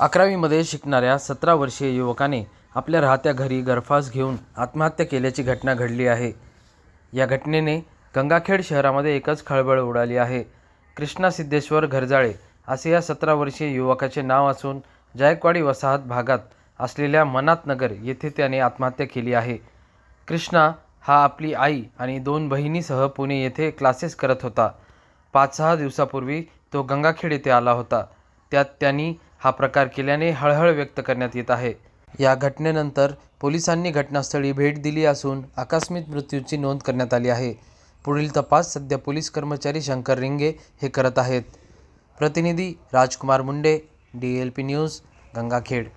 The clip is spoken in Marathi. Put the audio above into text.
अकरावीमध्ये शिकणाऱ्या सतरा वर्षीय युवकाने आपल्या राहत्या घरी गरफास घेऊन आत्महत्या केल्याची घटना घडली आहे. या घटनेने गंगाखेड शहरामध्ये एकच खळबळ उडाली आहे. कृष्णा सिद्धेश्वर घरजाळे असे या सतरा वर्षीय युवकाचे नाव असून जायकवाडी वसाहत भागात असलेल्या मनातनगर येथे त्याने आत्महत्या केली आहे. कृष्णा हा आपली आई आणि दोन बहिणीसह पुणे येथे क्लासेस करत होता. पाच सहा दिवसापूर्वी तो गंगाखेड येथे आला होता. त्यात त्यांनी हा प्रकार केल्याने हळहळ व्यक्त करण्यात येत आहे. या घटनेनंतर पोलिसांनी घटनास्थळी भेट दिली असून आकस्मिक मृत्यूची नोंद करण्यात आली आहे. पुढील तपास सध्या पोलीस कर्मचारी शंकर रिंगे हे करत आहेत. प्रतिनिधी Rajkumar Munde D L P news Gangakhed.